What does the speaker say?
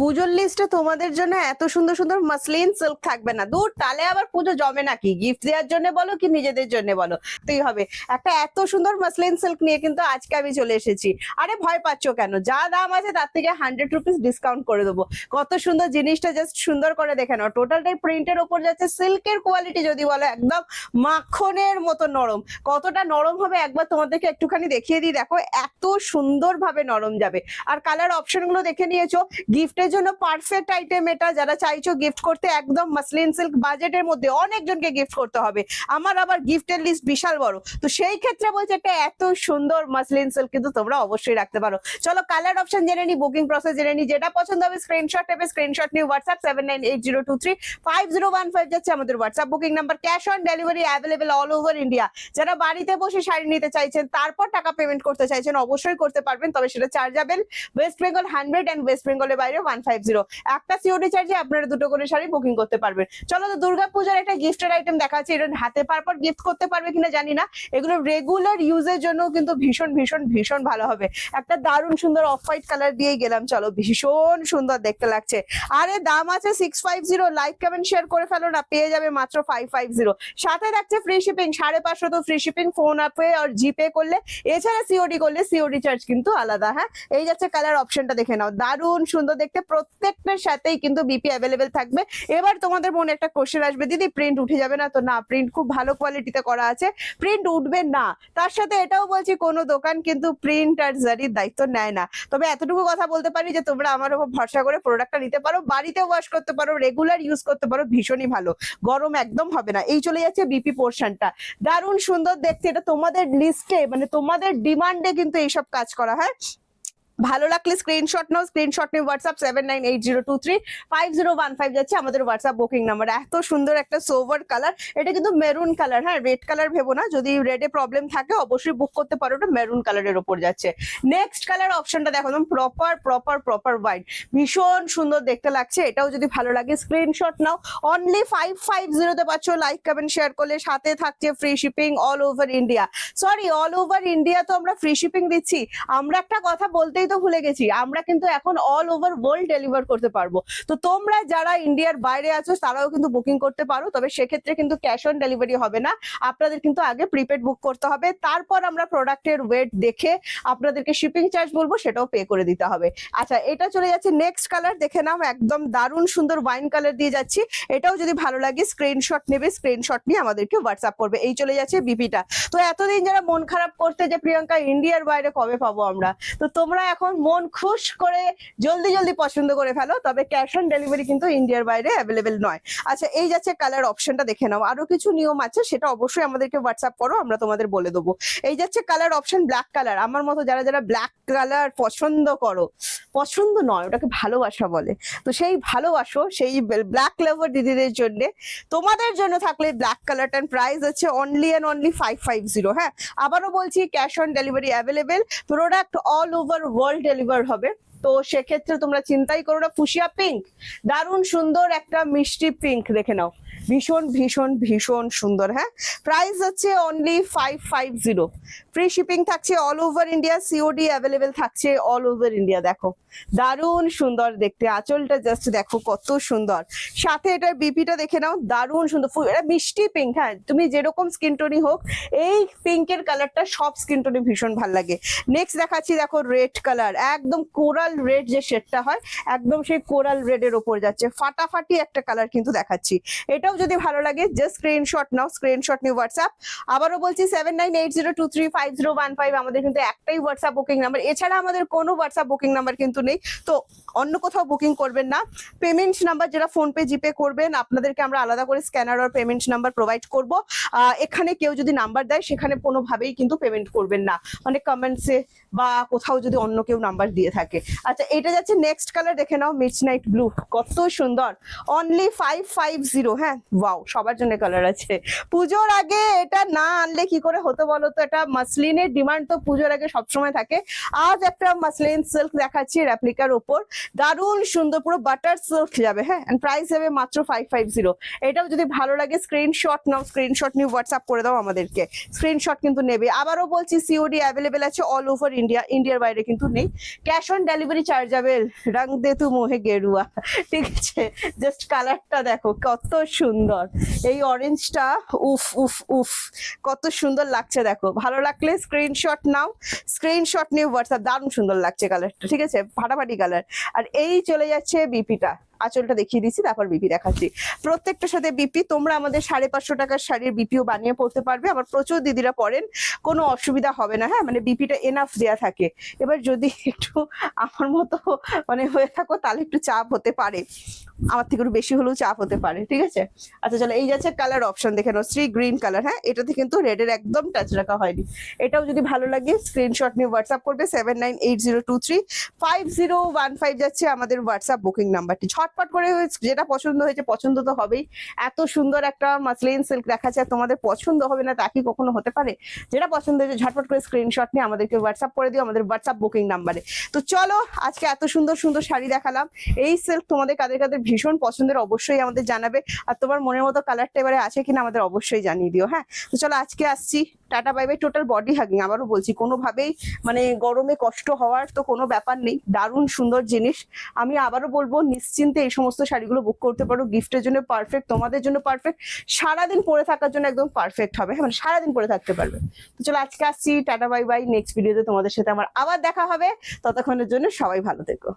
পুজোর লিস্টে তোমাদের জন্য এত সুন্দর সুন্দর মাসলিন সিল্ক থাকবে না। দূর তাহলে আবার পুজো জমে নাকি? গিফট দেওয়ার জন্য বলো কি নিজেদের জন্য বলো? তুই হবে। একটা এত সুন্দর মাসলিন সিল্ক নিয়ে কিন্তু আজকে আমি চলে এসেছি। আরে ভয় পাচ্ছ কেন? যা দাম আছে তার থেকে হান্ড্রেড রুপিস ডিসকাউন্ট করে দেবো। কত সুন্দর জিনিসটা জাস্ট সুন্দর করে দেখে নাও। টোটালটাই প্রিন্টের উপর যাচ্ছে। সিল্কের কোয়ালিটি যদি বলো, একদম মাখনের মতো নরম। কতটা নরম হবে একবার তোমাদেরকে একটুখানি দেখিয়ে দিই। দেখো, এত সুন্দর ভাবে নরম যাবে। আর কালার অপশনগুলো দেখে নিয়েছো। গিফটের জন্য পারফেক্ট আইটেম এটা যারা চাইছো গিফট করতে একদম মাসলিন সিল্ক বাজেটের মধ্যে অনেকজনকে গিফট করতে হবে। আমার আবার গিফটের লিস্ট বিশাল বড়। তো সেই ক্ষেত্রে বলছে একটা এত সুন্দর মাসলিন সিল্ক কিন্তু তোমরা অবশ্যই রাখতে পারো। চলো কালার অপশন জেনে নি বুকিং প্রসেস জেনে নি, যেটা পছন্দ হবে স্ক্রিনশট নেবে স্ক্রিনশট নিয়ে WhatsApp seven nine eight zero two three five zero one five যাচ্ছে আমাদের WhatsApp booking number cash on delivery available all over India যারা বাড়িতে বসে শাড়ি নিতে চাইছেন, তারপর টাকা পেমেন্ট করতে চাইছেন, অবশ্যই করতে পারবেন, তবে সেটা chargeable West Bengal hundred and West বেঙ্গলের বাইরে ওয়ান একটা সিওডি চার্জে আপনারা দুটো করে শাড়ি বুকিং করতে পারবেন। চলো তো দুর্গা পূজার একটা গিফটের আইটেম দেখা যাচ্ছে এটা হাতে পারপর গিফট করতে পারবে কিনা জানি না। এগুলো রেগুলার ইউজের জন্য কিন্তু ভীষণ ভীষণ ভীষণ ভালো হবে। একটা দারুণ সুন্দর অফ হোয়াইট কালার গেলাম। চলো, ভীষণ সুন্দর দেখতে লাগছে। আরে, দাম আছে six five zero like comment share করে ফেলো না। পেয়ে যাবে মাত্র ফাইভ ফাইভ জিরো সাথে থাকছে ফ্রি শিপিং সাড়ে পাঁচশো তো ফ্রি শিপিং ফোন আপে আর জিপে করলে। এছাড়া সিওডি করলে সিওডি চার্জ কিন্তু আলাদা হ্যাঁ? এই যাচ্ছে কালার অপশনটা দেখে নাও। দারুণ সুন্দর দেখতে। প্রত্যেকটার সাথেই কিন্তু বিপি অ্যাভেলেবেল থাকবে। এবার তোমাদের মনে একটা কোশ্চেন আসবে, দিদি প্রিন্ট উঠে যাবে না? তো না প্রিন্ট খুব ভালো কোয়ালিটিতে করা আছে। প্রিন্ট উঠবে না। তার সাথে এটাও বলছি, কোনো দোকান কিন্তু প্রিন্ট আর জারির দায়িত্ব নেয় না। তবে এতটুকু কথা বলতে পারি যে, তোমরা আমার উপর ভরসা করে প্রোডাক্টটা নিতে পারো। বাড়িতে ওয়াশ করতে পারো রেগুলার ইউজ করতে পারো, ভীষণই ভালো। গরম একদম হবে না। এই চলে যাচ্ছে বিপি পোর্শনটা দারুণ সুন্দর দেখতে। এটা তোমাদের লিস্টে মানে তোমাদের ডিমান্ডে কিন্তু এইসব কাজ করা, হয়? ভালো লাগলে স্ক্রিনশট নাও স্ক্রিনশট নিয়ে WhatsApp seven nine eight zero two three five zero one five যাচ্ছে আমাদের হোয়াটসঅ্যাপ বুকিং নাম্বার এত সুন্দর একটা সোভার কালার এটা কিন্তু মেরুন কালার হ্যাঁ রেড কালার ভেবো না, যদি রেডে প্রবলেম থাকে অবশ্যই বুক করতে পারো, ওটা মেরুন কালারের ওপর যাচ্ছে। নেক্সট কালার অপশনটা দেখো, একদম প্রপার প্রপার প্রপার হোয়াইট ভীষণ সুন্দর দেখতে লাগছে, এটাও যদি ভালো লাগে স্ক্রিনশট নাও। অনলি ফাইভ ফাইভ জিরোতে পাচ্ছ লাইক কমেন্ট শেয়ার করলে সাথে থাকছে free shipping all over India sorry all over India তো আমরা ফ্রি শিপিং দিচ্ছি। আমরা একটা কথা বলতেই তো ভুলে গেছি। আমরা কিন্তু এখন অল ওভার ওয়ার্ল্ড ডেলিভার করতে পারব। তো তোমরা যারা ইন্ডিয়ার বাইরে আছো, তারাও কিন্তু বুকিং করতে পারো। তবে সেক্ষেত্রে কিন্তু ক্যাশ অন ডেলিভারি হবে না। আপনাদের কিন্তু আগে প্রিপেড বুক করতে হবে। তারপর আমরা প্রোডাক্টের ওয়েট দেখে আপনাদেরকে শিপিং চার্জ বলব, সেটাও পে করে দিতে হবে। আচ্ছা এটা চলে যাচ্ছে নেক্সট কালার দেখে নাও, একদম দারুণ সুন্দর ওয়াইন কালার দিয়ে যাচ্ছি। এটাও যদি ভালো লাগে স্ক্রিনশট নেবে স্ক্রিনশট নিয়ে আমাদেরকে হোয়াটসঅ্যাপ করবে। এই চলে যাচ্ছে বিপিটা তো এতদিন যারা মন খারাপ করতে যে প্রিয়াঙ্কা, ইন্ডিয়ার বাইরে কবে পাবো আমরা? তো তোমরা এখন মন খুশ করে জলদি জলদি পছন্দ করে ফেলো, তবে ক্যাশ অন ডেলিভারি কিন্তু ইন্ডিয়ার বাইরে অ্যাভেলেবেল নয়। আচ্ছা এই যাচ্ছে কালার অপশনটা দেখে নাও। আরও কিছু নিয়ম আছে, সেটা অবশ্যই আমাদেরকে হোয়াটসঅ্যাপ করো, আমরা তোমাদের বলে দেবো। এই যাচ্ছে কালার অপশন ব্ল্যাক কালার আমার মতো যারা যারা ব্ল্যাক কালার পছন্দ করো, পছন্দ নয়, ওটাকে ভালোবাসা বলে। তো সেই ভালোবাসো, সেই ব্ল্যাক লাভার দিদিদের জন্য। তোমাদের জন্য থাকলে ব্ল্যাক কালারটার প্রাইস হচ্ছে only and only five five zero হ্যাঁ? আবারও বলছি cash on delivery available product all over world deliver হবে। তো সেক্ষেত্রে তোমরা চিন্তাই করো না, ফুসিয়া পিঙ্ক দারুণ সুন্দর একটা মিষ্টি পিঙ্ক দেখে নাও। ভীষণ ভীষণ ভীষণ সুন্দর হ্যাঁ? প্রাইস হচ্ছে only five five zero free shipping থাকছে all over India COD available থাকছে অল ওভার ইন্ডিয়া দেখো। দারুণ সুন্দর দেখতে, আঁচলটা জাস্ট দেখো কত সুন্দর। সাথে এটার বিপিটা দেখে নাও, দারুণ সুন্দর এটা মিষ্টি পিঙ্ক হ্যাঁ? তুমি যেরকম স্কিন টোনই হোক, এই পিঙ্কের কালারটা সব স্কিন টোনে ভীষণ ভালো লাগে। নেক্সট দেখাচ্ছি, দেখো রেড কালার একদম কোরাল রেড যে শেডটা হয়, একদম সেই কোরাল রেডের ওপর যাচ্ছে। ফাটাফাটি একটা কালার কিন্তু দেখাচ্ছি। এটাও যদি ভালো লাগে জাস্ট স্ক্রিনশট নাও স্ক্রিনশট নিয়ে হোয়াটসঅ্যাপ আবারও বলছি seven nine eight zero two three five zero one five আমাদের কিন্তু একটাই হোয়াটসঅ্যাপ বুকিং নাম্বার এছাড়া আমাদের কোনো হোয়াটসঅ্যাপ বুকিং নাম্বার কিন্তু নেই, তো অন্য কোথাও বুকিং করবেন না। পেমেন্ট নাম্বার যেটা ফোনপে জিপে করবেন, আপনাদেরকে আমরা আলাদা করে স্ক্যানার আর পেমেন্ট নাম্বার প্রোভাইড করব। এখানে কেউ যদি নাম্বার দেয়, সেখানে কোনোভাবেই কিন্তু পেমেন্ট করবেন না। মানে কমেন্টসে বা কোথাও যদি অন্য কেউ নাম্বার দিয়ে থাকে। আচ্ছা এটা যাচ্ছে নেক্সট কালার দেখে নাও মিড নাইট ব্লু কত সুন্দর। অনলি ফাইভ ফাইভ জিরো হ্যাঁ? ওয়াও সবার জন্য কালার আছে। পুজোর আগে এটা না আনলে কি করে হতো বলো তো? এটা মাসলিনের ডিমান্ড তো পুজোর আগে সবসময় থাকে। আজ একটা মাসলিন সিল্ক দেখাচ্ছি রেপ্লিকার উপর দারুণ সুন্দর, পুরো বাটার সিল্ক যাবে হ্যাঁ? প্রাইস যাবে মাত্র ফাইভ ফাইভ জিরো এটাও যদি ভালো লাগে স্ক্রিনশট নাও স্ক্রিনশট নিয়ে হোয়াটসঅ্যাপ করে দাও আমাদেরকে। স্ক্রিনশট কিন্তু নেবে। আবারও বলছি সিওডি অ্যাভেলেবেল আছে অল ওভার ইন্ডিয়া ইন্ডিয়ার বাইরে কিন্তু নেই। ক্যাশ অন ডেলিভারি চার্জেবল রং দে তু মোহে গেরুয়া। ঠিক আছে? জাস্ট কালারটা দেখো, কত সুন্দর। এই অরেঞ্জটা উফ উফ উফ, কত সুন্দর লাগছে দেখো। ভালো লাগলে স্ক্রিনশট নাও স্ক্রিনশট নিয়ে হোয়াটসঅ্যাপ দারুণ সুন্দর লাগছে কালারটা ঠিক আছে? ফাটাফাটি কালার আর এই চলে যাচ্ছে বিপিটা আঁচলটা দেখিয়ে দিচ্ছি তারপর বিপি দেখাচ্ছি। প্রত্যেকটার সাথে বিপি, তোমরা আমাদের সাড়ে পাঁচশো টাকার শাড়ির বিপিও বানিয়ে পড়তে পারবে। আবার প্রচুর দিদিরা পড়েন কোনো অসুবিধা হবে না হ্যাঁ? মানে বিপিটা এনাফ দেয়া থাকে। এবার যদি একটু আমার মতো মানে হয়ে থাকো, তাহলে একটু চাপ হতে পারে। আমার থেকে একটু বেশি হলেও চাপ হতে পারে, ঠিক আছে? আচ্ছা চলো, এই যাচ্ছে কালার অপশন দেখে নাও, শ্রী গ্রিন কালার হ্যাঁ? এটাতে কিন্তু রেডের একদম টাচ রাখা হয়নি। এটাও যদি ভালো লাগে স্ক্রিনশট নিয়ে হোয়াটসঅ্যাপ করবে seven nine eight zero two three five zero one five যাচ্ছে আমাদের হোয়াটসঅ্যাপ বুকিং নাম্বারটি ঝটপট করে যেটা পছন্দ হয়েছে, পছন্দ তো হবেই। এত সুন্দর একটা মাসলিন সিল্ক দেখাচ্ছে আর তোমাদের পছন্দ হবে না তা কি কখনো হতে পারে? যেটা পছন্দ হয়েছে, ঝটপট করে স্ক্রিনশট নিয়ে আমাদেরকে হোয়াটসঅ্যাপ করে দিও, আমাদের হোয়াটসঅ্যাপ বুকিং নাম্বারে তো চলো, আজকে এত সুন্দর সুন্দর শাড়ি দেখালাম। এই সিল্ক তোমাদের কাদের কাদের ভীষণ পছন্দের অবশ্যই আমাদের জানাবে। আর তোমার মনের মতো কালারটা এবারে আছে কিনা আমাদের অবশ্যই জানিয়ে দিও হ্যাঁ? তো চলো, আজকে আসছি। Tata bye bye total body hugging আবারও বলছি, কোনোভাবেই মানে গরমে কষ্ট হওয়ার তো কোনো ব্যাপার নেই, দারুণ সুন্দর জিনিস। আমি আবারও বলব, নিশ্চিন্তে এই সমস্ত শাড়িগুলো বুক করতে পারো গিফটের জন্য পারফেক্ট তোমাদের জন্য পারফেক্ট সারাদিন পরে থাকার জন্য একদম পারফেক্ট হবে হ্যাঁ মানে সারাদিন পরে থাকতে পারবে। তো চলো, আজকে আসছি, টাটা বাই বাই নেক্সট ভিডিওতে তোমাদের সাথে আমার আবার দেখা হবে, ততক্ষণের জন্য সবাই ভালো থেকো।